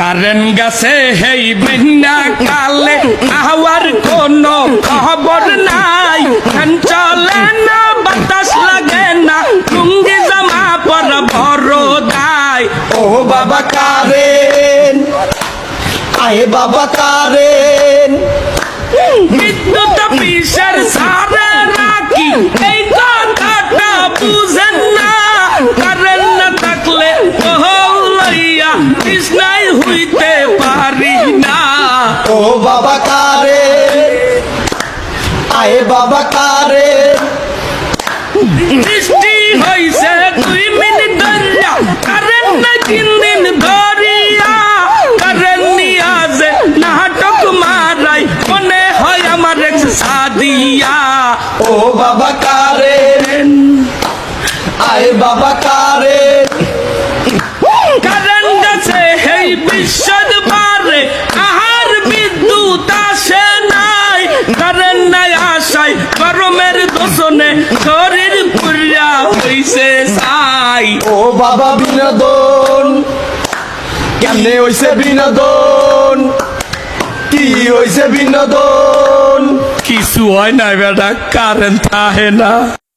Current গাছে, হেই বিনা কালে hour কোন খবর নাই। চলে না, বাতাস লাগে না, লুঙ্গি জামা পর বড় দায় ও বাবা কারেন, আয়ে বাবা কারেন। ও বাবা কারেন আয়ে বাবা কারেন বৃষ্টি হইছে দুই মিনিট ধরিয়া। কারেন্ট না তিন দিন ধরিয়া। কারেন্ট নিয়া যে নাটক মারাই। মনে হয় আমার এক্স সাদিয়া। ও বাবা কারেন আয়ে বাবা কারেন কারেন্ট গেছে এই বিশ্বদ দোষণে শরীর পুরিয়া হইছে সাই ও বাবা বিনোদন কেমনে হইছে বিনোদন? কি হইছে বিনোদন? কিছু হয় না বেটা কারেন্ট থাকে না।